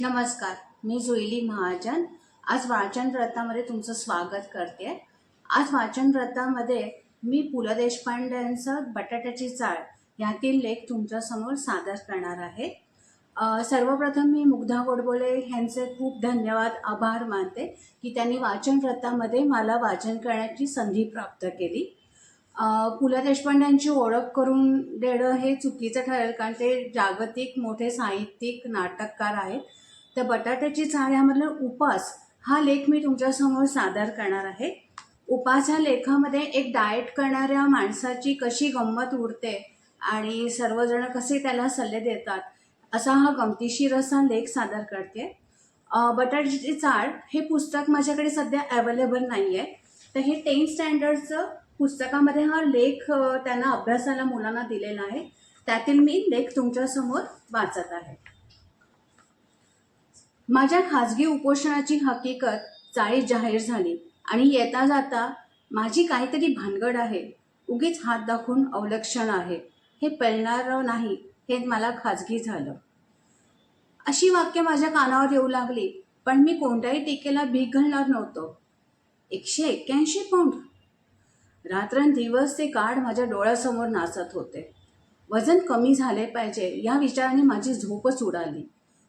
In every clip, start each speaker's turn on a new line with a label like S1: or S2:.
S1: नमस्कार मी जुईली महाजन. आज वाचन व्रतामध्ये तुमचं स्वागत करते. आज वाचन व्रतामध्ये मी पु ल देशपांड्यांचं बटाट्याची चाळ ह्यातील लेख तुमच्यासमोर सादर करणार आहे. सर्वप्रथम मी मुग्धा गोडबोले ह्यांचे खूप धन्यवाद आभार मानते की त्यांनी वाचन व्रतामध्ये मला वाचन करण्याची संधी प्राप्त केली. पु ल देशपांड्यांची ओळख करून देणं हे चुकीचं ठरेल कारण ते जागतिक मोठे साहित्यिक नाटककार आहेत. तर बटाट्याची चाळ यामधला उपास हा लेख मी तुमच्यासमोर सादर करणार आहे. उपास ह्या लेखामध्ये एक डाएट करणाऱ्या माणसाची कशी गंमत उरते आणि सर्वजण कसे त्याला सल्ले देतात असा हा गमतीशीर असा लेख सादर करते. बटाट्याची चाळ हे पुस्तक माझ्याकडे सध्या अवेलेबल नाही आहे तर हे टेन्थ स्टँडर्डचं पुस्तकामध्ये हा लेख त्यांना अभ्यासाला मुलांना दिलेला आहे. त्यातील मी लेख तुमच्यासमोर वाचत आहे. माझ्या खाजगी उपोषणाची हकीकत चाळीत जाहीर झाली आणि येता जाता माझी काहीतरी भानगड आहे. उगीच हात दाखवून अवलक्षण आहे. हे पेलणारं नाही हे मला खाजगी झालं. अशी वाक्य माझ्या कानावर येऊ लागली पण मी कोणत्याही टीकेला भीक घालणार नव्हतो. एकशे एक्क्याऐंशी पौंड. रात्रंदिवस ते कार्ड माझ्या डोळ्यासमोर नाचत होते. वजन कमी झाले पाहिजे या विचाराने माझी झोपच उडाली.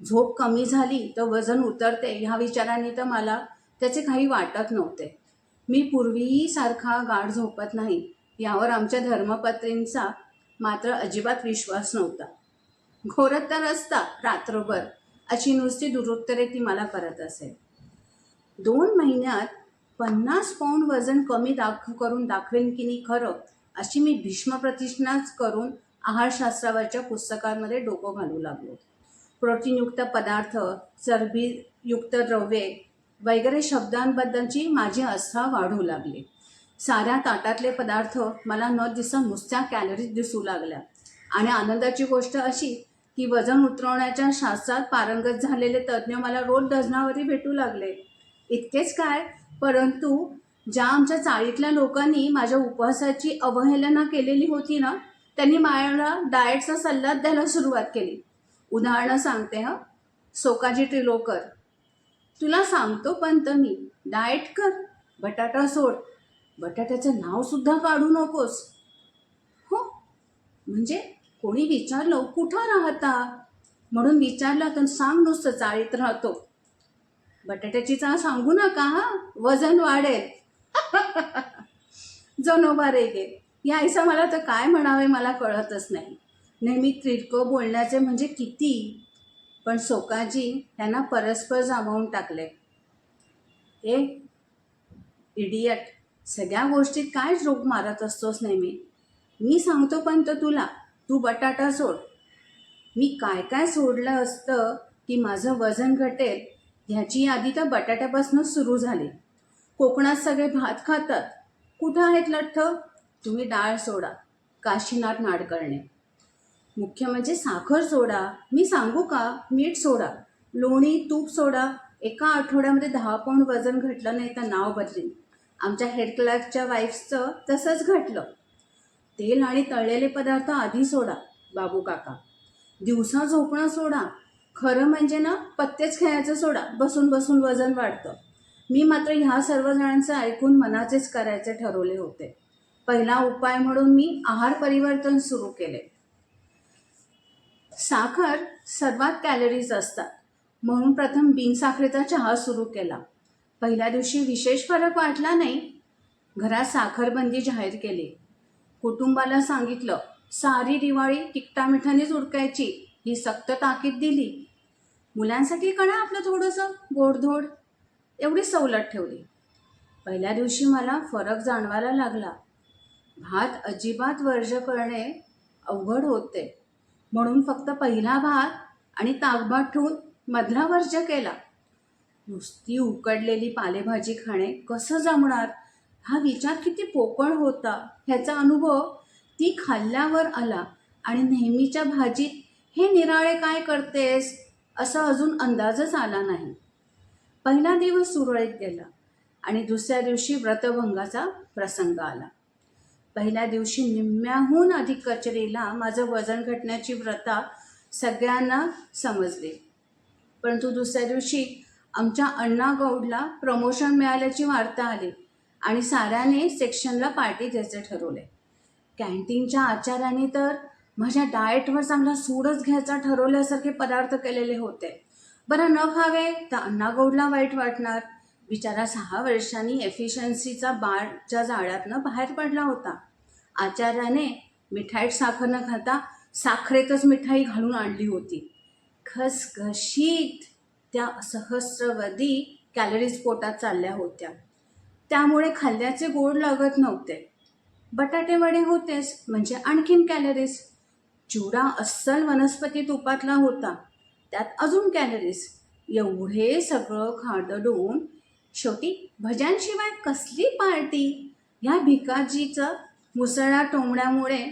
S1: झोप कमी झाली तर वजन उतरते ह्या विचाराने तर मला त्याचे काही वाटत नव्हते. मी पूर्वीही सारखा गाढ झोपत नाही यावर आमच्या धर्मपत्रींचा मात्र अजिबात विश्वास नव्हता. घोरत तर असता रात्रभर अशी नुसती दुरुत्तरे ती मला करत असेल दोन महिन्यात पन्नास पाऊंड वजन कमी दाख करून दाखवेन की नाही खरं अशी मी भीष्म प्रतिष्ठाच करून आहारशास्त्रावरच्या पुस्तकांमध्ये डोकं घालू लागलो. प्रोटीनयुक्त पदार्थ चरबीयुक्त द्रव्ये वगैरे शब्दांबद्दलची माझी आस्था वाढू लागली. साऱ्या ताटातले पदार्थ मला न दिसत नुसत्या कॅलरीज दिसू लागल्या. आणि आनंदाची गोष्ट अशी की वजन उतरवण्याच्या शास्त्रात पारंगत झालेले तज्ज्ञ मला रोज डझनावरी भेटू लागले. इतकेच काय? परंतु ज्या आमच्या चाळीतल्या लोकांनी माझ्या उपवासाची अवहेलना केलेली होती ना त्यांनी मला डाएटचा सल्ला द्यायला सुरुवात केली. उदाहरणं सांगते हं. सोकाजी टिलोकर तुला सांगतो पंत मी. डाएट कर. बटाटा सोड. बटाट्याचं नावसुद्धा काढू नकोस. हो? म्हणजे कोणी विचारलं कुठं राहता? म्हणून विचारलं तर सांग नुसतं चाळीत राहतो. बटाट्याची चाळ सांगू नका हा. वजन वाढेल. जनोबा रेगे. या आईसा मला तर काय म्हणावे मला कळतच नाही. नेहमी त्रिटकं बोलण्याचे म्हणजे किती? पण सोकाजी त्यांना परस्पर जामावून टाकले. ए इडियट सगळ्या गोष्टीत काय जोक मारत असतोस नेहमी? मी सांगतो पण तर तुला तू बटाटा सोड. मी काय काय सोडलं असतं की माझं वजन घटेल ह्याची यादी तर बटाट्यापासूनच सुरू झाली. कोकणात सगळे भात खातात. कुठं आहेत लठ्ठ? तुम्ही डाळ सोडा काशीनाथ नाडकर्णे. मुख्य म्हणजे साखर सोडा. मी सांगू का? मीठ सोडा. लोणी तूप सोडा. एका आठवड्यामध्ये दहा पौंड वजन घटलं नाही तर नाव बदलेन. आमच्या हेड क्लर्कच्या वाईफ्सचं तसंच घटलं. तेल आणि तळलेले पदार्थ आधी सोडा बाबू काका. दिवसा झोपणं सोडा. खरं म्हणजे ना पत्तेच खेळायचं सोडा. बसून बसून वजन वाढतं. मी मात्र ह्या सर्व जणांचं ऐकून मनाचेच करायचे ठरवले होते. पहिला उपाय म्हणून मी आहार परिवर्तन सुरू केले. साखर सर्वात कॅलरीज असतात. म्हणून प्रथम बिनसाखरेचा चहा सुरू केला. पहिल्या दिवशी विशेष फरक वाटला नाही. घरात साखरबंदी जाहीर केली. कुटुंबाला सांगितलं सारी दिवाळी तिकटामिठानेच उडकायची ही सक्त ताकीद दिली. मुलांसाठी कणा आपलं थोडंसं गोडधोड. एवढी सवलत ठेवली. पहिल्या दिवशी मला फरक जाणवायला लागला. भात अजिबात वर्ज करणे अवघड होते. म्हणून फक्त पहिला भात आणि ताकभात ठेवून मधला वर्ज केला. नुसती उकडलेली पालेभाजी खाणे कसं जमणार? हा विचार किती पोकळ होता. ह्याचा अनुभव ती खाल्ल्यावर आला आणि नेहमीच्या भाजीत हे निराळे काय करतेस? असा अजून अंदाजच आला नाही. पहिला दिवस सुरळीत गेला आणि दुसऱ्या दिवशी व्रतभंगाचा प्रसंग आला. पहिल्या दिवशी निम्म्याहून अधिक कचरेला माझं वजन घटण्याची व्रता सगळ्यांना समजली. परंतु दुसऱ्या दिवशी आमच्या अण्णा गौडला प्रमोशन मिळाल्याची वार्ता आली आणि साऱ्याने सेक्शनला पार्टी द्यायचे ठरवले कॅन्टीनच्या आचार्याने तर माझ्या डाएटवर चांगला सूडच घ्यायचा ठरवल्यासारखे पदार्थ केलेले होते. बरं न खावे तर अण्णा गौडला वाईट वाटणार. बिचारा सहा वर्षांनी एफिशियन्सीचा बाळच्या जाळ्यातनं बाहेर पडला होता. आचार्याने मिठाईत साखर न खाता साखरेतच मिठाई घालून आणली होती. खसखशीत त्या सहस्रवधी कॅलरीज पोटात चालल्या होत्या. त्यामुळे खाल्ल्याचे गोड लागत नव्हते. बटाटे वडे होतेच म्हणजे आणखीन कॅलरीज चिवडा अस्सल वनस्पती तुपातला होता. त्यात अजून कॅलरीज एवढे सगळं खादडून शेवटी भज्यांशिवाय कसली पार्टी? ह्या भिकाजीचं मुसळा टोमण्यामुळे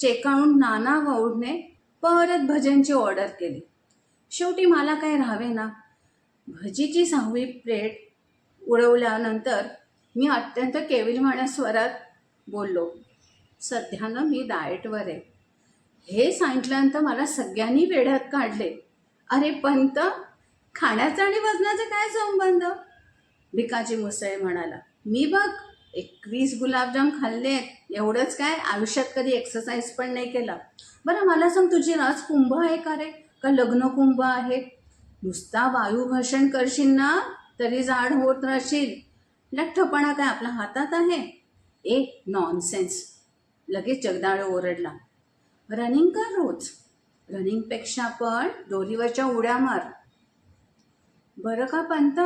S1: चेकाळून नाना गौडने परत भजनची ऑर्डर केली. शेवटी मला काय राहावे ना भजीची सहावी प्लेट उडवल्यानंतर मी अत्यंत केविलवाण्या स्वरात बोललो सध्यानं मी डाएटवर आहे. हे सांगितल्यानंतर मला सगळ्यांनी वेढ्यात काढले. अरे पंत खाण्याचा आणि वजनाचा काय संबंध? भिकाजी मुसळे म्हणाला मी बघ एकवीस गुलाबजाम खाल्लेत एवढंच काय? आयुष्यात कधी एक्सरसाइज पण नाही केला. बरं मला सांग तुझी राज कुंभ आहे का रे? का लग्न कुंभ आहे? नुसता वायुभाषण करशील ना तरी जाड होत राहशील. लठ्ठपणा काय आपल्या हातात आहे? ए नॉनसेन्स लगेच जगदाळ ओरडला. रनिंग कर रोज. रनिंगपेक्षा पण दोरीवरच्या उड्या मार. बरं का पंत?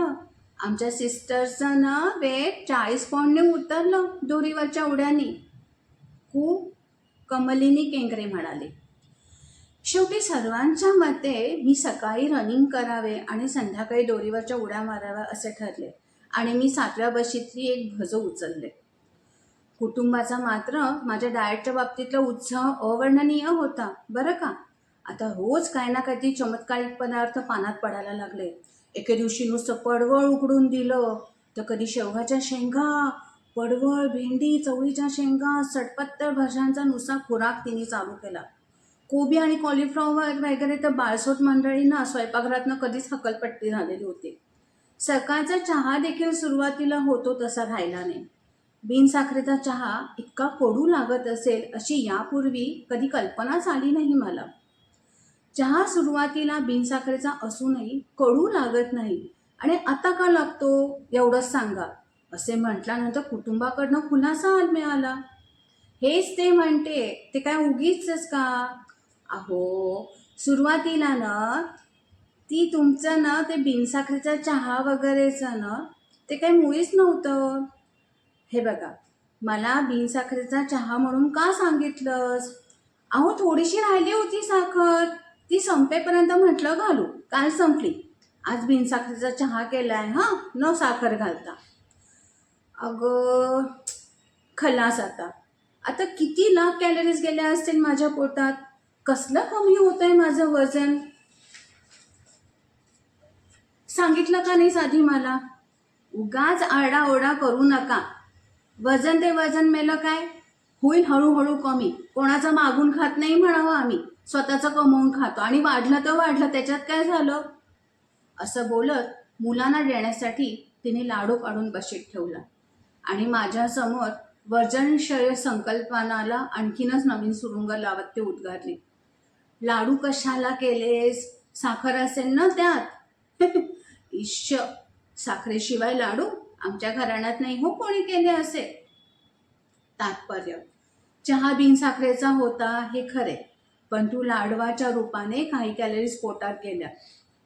S1: आमच्या सिस्टरचं ना वेट चाळीस पौंडने उतरलं दोरीवरच्या उड्यानी. खूप कमलिनी केंकरे म्हणाले. शेवटी सर्वांच्या मते मी सकाळी रनिंग करावे आणि संध्याकाळी दोरीवरच्या उड्या माराव्या असे ठरले आणि मी सातव्या बशीतली एक भज उचलले. कुटुंबाचा मात्र माझ्या डाएटच्या बाबतीतला उत्साह अवर्णनीय होता बरं का? आता रोज काही ना काहीतरी चमत्कारिक पदार्थ पानात पडायला लागले. एके दिवशी नुसतं पडवळ उकडून दिलं. तर कधी शेवगाच्या शेंगा पडवळ भेंडी चवळीच्या शेंगा सटपत्तर भाज्यांचा नुसता खुराक तिने चालू केला. कोबी आणि कॉलीफ्लॉवर वगैरे तर बाळसोट मंडळींना स्वयंपाकघरातनं कधीच हकलपट्टी झालेली होती. सकाळचा चहा देखील सुरुवातीला होतो तसा राहिला नाही. बिनसाखरेचा चहा इतका कोडू लागत असेल अशी यापूर्वी कधी कल्पनाच आली नाही मला. चहा सुरुवातीला बिनसाखरेचा असूनही कडू लागत नाही. आणि आता का लागतो? एवढंच सांगा. असे म्हटल्यानंतर कुटुंबाकडनं खुलासा मिळाला. हेच ते म्हणते ते काय उगीच का? अहो सुरुवातीला ना ती तुमचं ना ते बिनसाखरेचा चहा वगैरेचं ना ते काही मुळीच नव्हतं. हे बघा मला बिनसाखरेचा चहा म्हणून का सांगितलंस? अहो थोडीशी राहिली होती साखर. ती संपेपर्यंत म्हटलं घालू. काल संपली. आज बिनसाखरेचा चहा केला आहे हां? न साखर घालता. अगं खलास आता. आता किती लाख कॅलरीज गेल्या असतील माझ्या पोटात? कसलं कमी होत आहे माझं वजन? सांगितलं का नाही साधी मला? उगाच आरडाओरडा करू नका. वजन ते वजन मेलं काय? होईल हळूहळू कमी. कोणाचं मागून खात नाही म्हणावं आम्ही. स्वतःचं कमवून खातो. आणि वाढलं तर वाढलं. त्याच्यात काय झालं? असं बोलत मुलांना देण्यासाठी तिने लाडू काढून बशीत ठेवला. आणि माझ्यासमोर वर्जनशय संकल्पनाला आणखीनच नवीन सुरुंग लावत ते उद्गारली. लाडू कशाला केलेस? साखर असेल ना त्यात? इश्य साखरेशिवाय लाडू आमच्या घराण्यात नाही हो कोणी केले असे? तात्पर्य चहा बिनसाखरेचा होता हे खरे. पण तू लाडवाच्या रूपाने काही कॅलरीज पोटात गेल्या.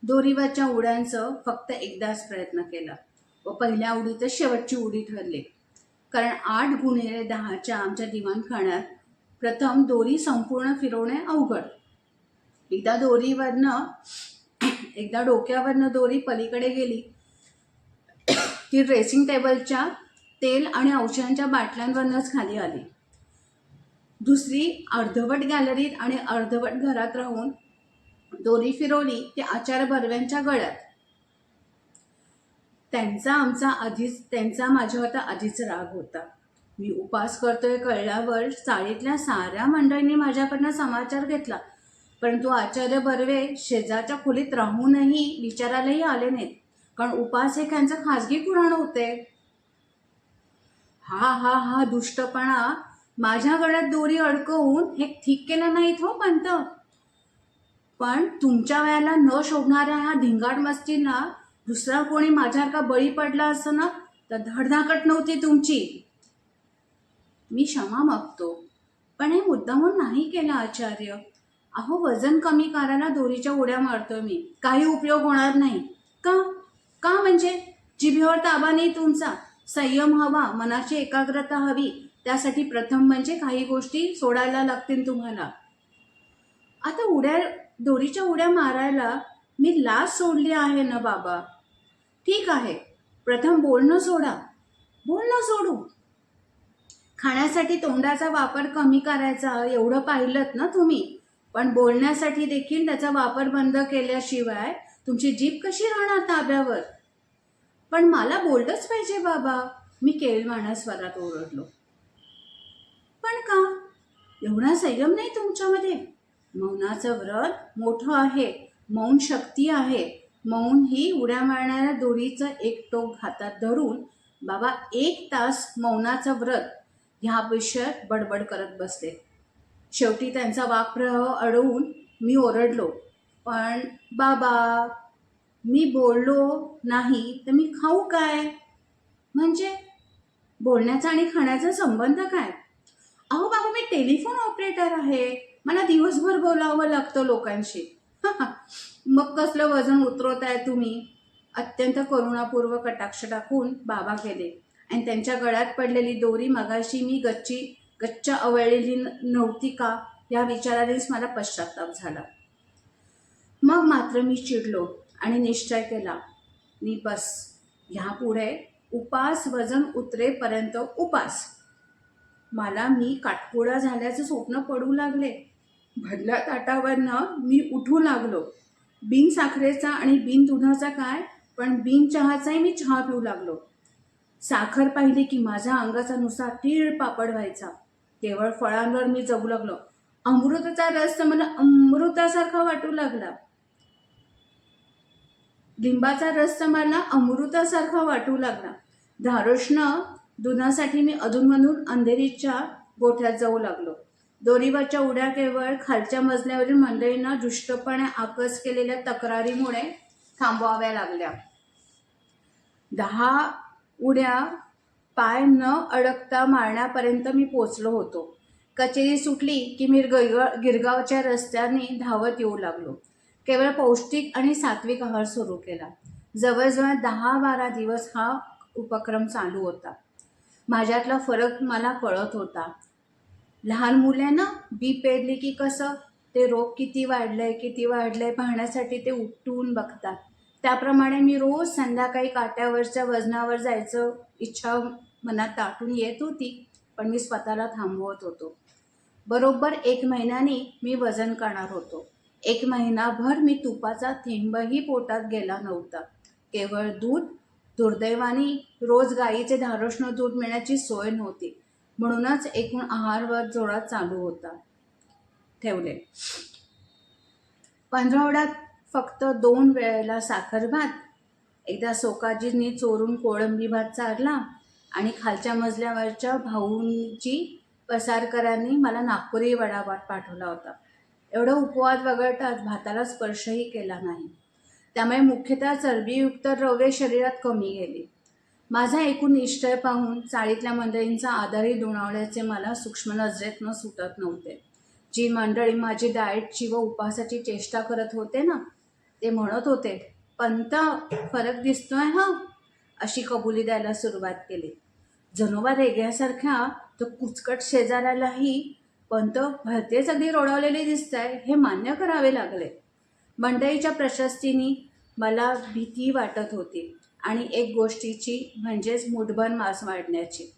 S1: दोरीवरच्या उड्यांचं फक्त एकदाच प्रयत्न केला. व पहिल्या उडीतच शेवटची उडी ठरली. कारण आठ गुणिले दहाच्या आमच्या दिवाणखाण्यात प्रथम दोरी संपूर्ण फिरवणे अवघड. एकदा दोरीवरनं एकदा डोक्यावरनं दोरी पलीकडे गेली ती ड्रेसिंग टेबलच्या तेल आणि औषधांच्या बाटल्यांवरनंच खाली आली. दुसरी अर्धवट गॅलरीत आणि अर्धवट घरात राहून दोरी फिरवली ते आचार्य बर्व्यांच्या गळ्यात. त्यांचा आमचा आधीच त्यांचा माझ्यावर तर आधीच राग होता. मी उपास करतोय कळल्यावर चाळीतल्या साऱ्या मंडळींनी माझ्याकडनं समाचार घेतला. परंतु आचार्य बर्वे शेजारच्या खोलीत राहूनही विचारायलाही आले नाहीत. कारण उपास हे त्यांचं खाजगी पुराण होते. हा हा हा दुष्टपणा माझ्या गळ्यात दोरी अडकवून हे ठीक केलं नाहीत हो पंत. पण तुमच्या वयाला न शोभणाऱ्या ह्या धिंगाड मस्तींना दुसरा कोणी माझ्यासारखा बळी पडला असं ना? तर धडधाकट नव्हती तुमची. मी क्षमा मागतो. पण हे मुद्दामून नाही केलं आचार्य. अहो वजन कमी करायला दोरीच्या उड्या मारतोय मी. काही उपयोग होणार नाही. का? का म्हणजे? जिभेवर ताबा नाही तुमचा. संयम हवा मनाची एकाग्रता हवी. त्यासाठी प्रथम म्हणजे काही गोष्टी सोडायला लागतील तुम्हाला. आता उड्या दोरीच्या उड्या मारायला मी लाच सोडली आहे ना बाबा? ठीक आहे प्रथम बोलणं सोडा. बोलणं सोडू. खाण्यासाठी तोंडाचा वापर कमी करायचा एवढं पाहिलं ना तुम्ही. पण बोलण्यासाठी देखील त्याचा वापर बंद केल्याशिवाय तुमची जीभ कशी राहणार ताब्यावर? पण मला बोललंच पाहिजे बाबा. मी केळवाण्या स्वरात ओरडलो. पण का? एवढा संयम नाही तुमच्यामध्ये? मौनाचं व्रत मोठं आहे मौन शक्ती आहे. मौन ही उड्या मारणाऱ्या दोरीचं एक टोक हातात धरून बाबा एक तास मौनाचं व्रत ह्या विषयात बडबड करत बसले. शेवटी त्यांचा वाकप्रवाह अडवून मी ओरडलो पण बाबा मी बोललो नाही तर मी खाऊ काय? म्हणजे बोलण्याचा आणि खाण्याचा संबंध काय? अहो बाबा मी टेलिफोन ऑपरेटर आहे. मला दिवसभर बोलावं लागतं लोकांशी. मग कसलं वजन उतरवताय तुम्ही? अत्यंत करुणापूर्व कटाक्ष टाकून बाबा गेले. आणि त्यांच्या गळ्यात पडलेली दोरी मगाशी मी गच्ची गच्च आवळलेली नव्हती का? या विचारानेच मला पश्चाताप झाला. मग मात्र मी चिडलो आणि निश्चय केला. मी बस. ह्यापुढे उपास वजन उतरेपर्यंत उपास. मला मी काटकोडा झाल्याचं स्वप्न पडू लागले. भरल्या ताटावरनं मी उठू लागलो. बिन साखरेचा आणि बिन दुधाचा काय पण बिन चहाचाही मी चहा पिऊ लागलो. साखर पाहिली की माझ्या अंगाचा नुसार तीळ पापड व्हायचा. केवळ फळांवर मी जगू लागलो. अमृताचा रस तर मला अमृतासारखा वाटू लागला. लिंबाचा रस तर मला अमृतासारखा वाटू लागला. धारोष्ण दुधासाठी मी अधूनमधून अंधेरीच्या गोठ्यात जाऊ लागलो. दोरीवरच्या उड्या केवळ खालच्या मजल्यावरील मंडळींना दुष्टपणे आकस केलेल्या तक्रारीमुळे थांबवाव्या लागल्या. दहा उड्या पाय न अडकता मारण्यापर्यंत मी पोचलो होतो. कचेरी सुटली की मी गिरगाव गिरगावच्या रस्त्याने धावत येऊ लागलो. केवळ पौष्टिक आणि सात्विक आहार सुरू केला. जवळजवळ दहा बारा दिवस हा उपक्रम चालू होता. माझ्यातला फरक मला कळत होता. लहान मुलांना बी पेरली की कसं? ते रोग किती वाढलं आहे किती वाढलं आहे पाहण्यासाठी ते उठून बघतात. त्याप्रमाणे मी रोज संध्याकाळी काट्यावरच्या वजनावर जायचं इच्छा मनात ताटून येत होती पण मी स्वतःला थांबवत होतो. बरोबर एक महिन्याने मी वजन करणार होतो. एक महिनाभर मी तुपाचा थेंबही पोटात गेला नव्हता. केवळ दूध दुर्दैवाने रोज गाईचे धारोष्ण दूध मिळण्याची सोय नव्हती. म्हणूनच एकूण आहारवर जोरात चालू होता. ठेवले. पंधरावड्यात फक्त दोन वेळेला साखर भात एकदा सोकाजींनी चोरून कोळंबी भात चारला आणि खालच्या मजल्यावरच्या भाऊंची पसारकरांनी मला नागपुरी वडाभात पाठवला होता. एवढं उपवाद वगळताच भाताला स्पर्शही केला नाही. त्यामुळे मुख्यतः चरबीयुक्त द्रव्ये शरीरात कमी गेली. माझा एकूण निश्चय पाहून चाळीतल्या मंडळींचा आधारही दुणावल्याचे मला सूक्ष्म नजरेतनं सुटत नव्हते. जी मंडळी माझी डाएटची व उपासाची चेष्टा करत होते ना ते म्हणत होते पंत फरक दिसतोय हा? अशी कबुली द्यायला सुरुवात केली. जणोबा रेग्यासारख्या तर कुचकट शेजाऱ्यालाही पंत भरतेच अगदी रोडवलेले दिसत आहे हे मान्य करावे लागले. मंडईच्या प्रशस्तीने मला भीती वाटत होती आणि एक गोष्टीची म्हणजेच मुठभर मांस वाढण्याची.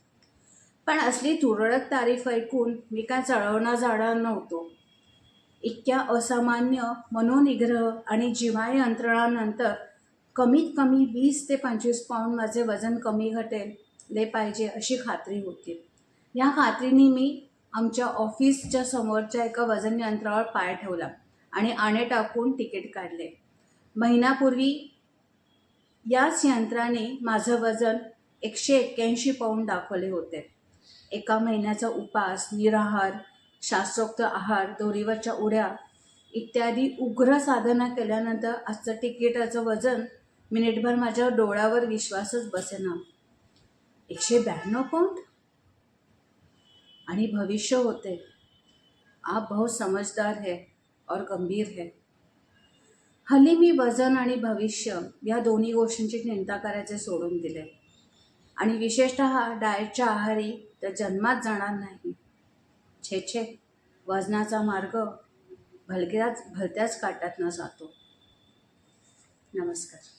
S1: पण असली तुरळक तारीफ ऐकून मी काय चढवणं जाणार नव्हतो. इतक्या असामान्य मनोनिग्रह आणि जिव्हाळी यंत्रणानंतर कमीत कमी वीस ते पंचवीस पाऊंड माझे वजन कमी घटेल पाहिजे अशी खात्री होती. या खात्रीने मी आमच्या ऑफिसच्या समोरच्या एका वजन यंत्रावर पाय ठेवला. आणि आणे टाकून तिकीट काढले. महिन्यापूर्वी याच यंत्राने माझं वजन एकशे एक्क्याऐंशी पाऊंड दाखवले होते. एका महिन्याचा उपास निराहार शास्त्रोक्त आहार दोरीवरच्या उड्या इत्यादी उग्र साधना केल्यानंतर आजचं तिकिटाचं वजन मिनिटभर माझ्या डोळ्यावर विश्वासच बसेना. एकशे ब्याण्णव पाऊंड आणि भविष्य होते. आप बहुत समजदार है. और गंभीर है। हल्ली मी वजन आणि भविष्य या दोन्ही गोष्टींची चिंता करायचे सोडून दिले. आणि विशेषत डाएटच्या आहारी तर जन्मात जाणार नाही. छे छे वजनाचा मार्ग भलक्याच भलत्याच काटातनं जातो. नमस्कार.